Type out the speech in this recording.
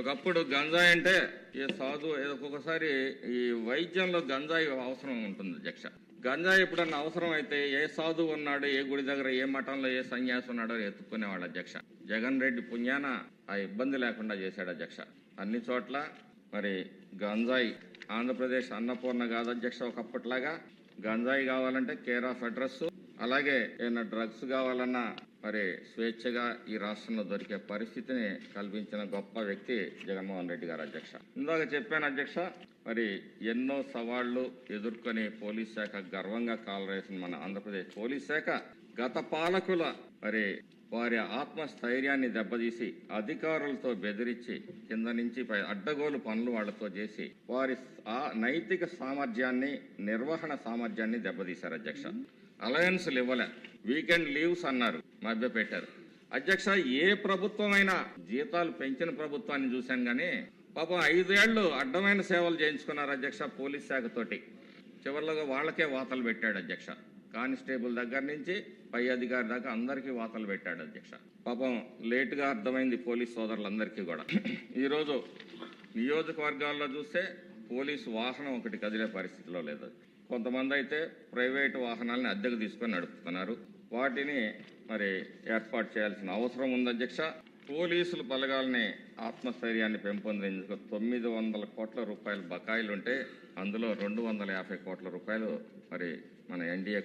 ఒకప్పుడు గంజాయి అంటే ఏ సాధు ఒక్కొక్కసారి ఈ వైద్యంలో గంజాయి అవసరం ఉంటుంది అధ్యక్ష. గంజాయి ఎప్పుడన్నా అవసరం అయితే ఏ సాధు ఉన్నాడు ఏ గుడి దగ్గర ఏ మఠంలో ఏ సన్యాసి ఉన్నాడో ఎత్తుక్కునేవాడు అధ్యక్ష. జగన్ రెడ్డి పుణ్యాన ఆ ఇబ్బంది లేకుండా చేశాడు అధ్యక్ష. అన్ని చోట్ల మరి గంజాయి ఆంధ్రప్రదేశ్ అన్నపూర్ణ కాదు అధ్యక్ష ఒకప్పట్లాగా గంజాయి కావాలంటే కేర్ ఆఫ్ అడ్రస్ అలాగే ఏమైనా డ్రగ్స్ కావాలన్నా మరి స్వేచ్ఛగా ఈ రాష్ట్రంలో దొరికే పరిస్థితిని కల్పించిన గొప్ప వ్యక్తి జగన్మోహన్ రెడ్డి గారు అధ్యక్ష. ఇందాక చెప్పాను అధ్యక్ష మరి ఎన్నో సవాళ్ళు ఎదుర్కొని పోలీస్ శాఖ గర్వంగా కాలరేసిన మన ఆంధ్రప్రదేశ్ పోలీస్ శాఖ. గత పాలకుల మరి వారి ఆత్మస్థైర్యాన్ని దెబ్బతీసి అధికారులతో బెదిరించి కింద నుంచి పై అడ్డగోలు పనులు వాళ్ళతో చేసి వారి ఆ నైతిక సామర్థ్యాన్ని నిర్వహణ సామర్థ్యాన్ని దెబ్బతీశారు అధ్యక్ష. అలయన్స్లు ఇవ్వలే వీకెండ్ లీవ్స్ అన్నారు మధ్య పెట్టారు అధ్యక్ష ఏ ప్రభుత్వమైనా జీతాలు పెంచిన ప్రభుత్వాన్ని చూశాను కానీ పాపం ఐదేళ్ళు అడ్డమైన సేవలు చేయించుకున్నారు అధ్యక్ష పోలీస్ శాఖతోటి. చివరిలో వాళ్ళకే వాతలు పెట్టాడు అధ్యక్ష. కానిస్టేబుల్ దగ్గర నుంచి పై అధికారి దాకా అందరికీ వాతలు పెట్టాడు అధ్యక్ష. పాపం లేటుగా అర్థమైంది పోలీస్ సోదరులందరికీ కూడా. ఈరోజు నియోజకవర్గాల్లో చూస్తే పోలీసు వాహనం ఒకటి కదిలే పరిస్థితిలో లేదు. కొంతమంది అయితే ప్రైవేటు వాహనాలని అద్దెకు తీసుకొని నడుపుతున్నారు. వాటిని మరి ఏర్పాటు చేయాల్సిన అవసరం ఉంది అధ్యక్ష. పోలీసులు బలగాలని ఆత్మస్థైర్యాన్ని పెంపొందించుకు తొమ్మిది వందల కోట్ల రూపాయల బకాయిలు ఉంటే అందులో రెండు వందల యాభై కోట్ల రూపాయలు మరి మన ఎన్డీఏ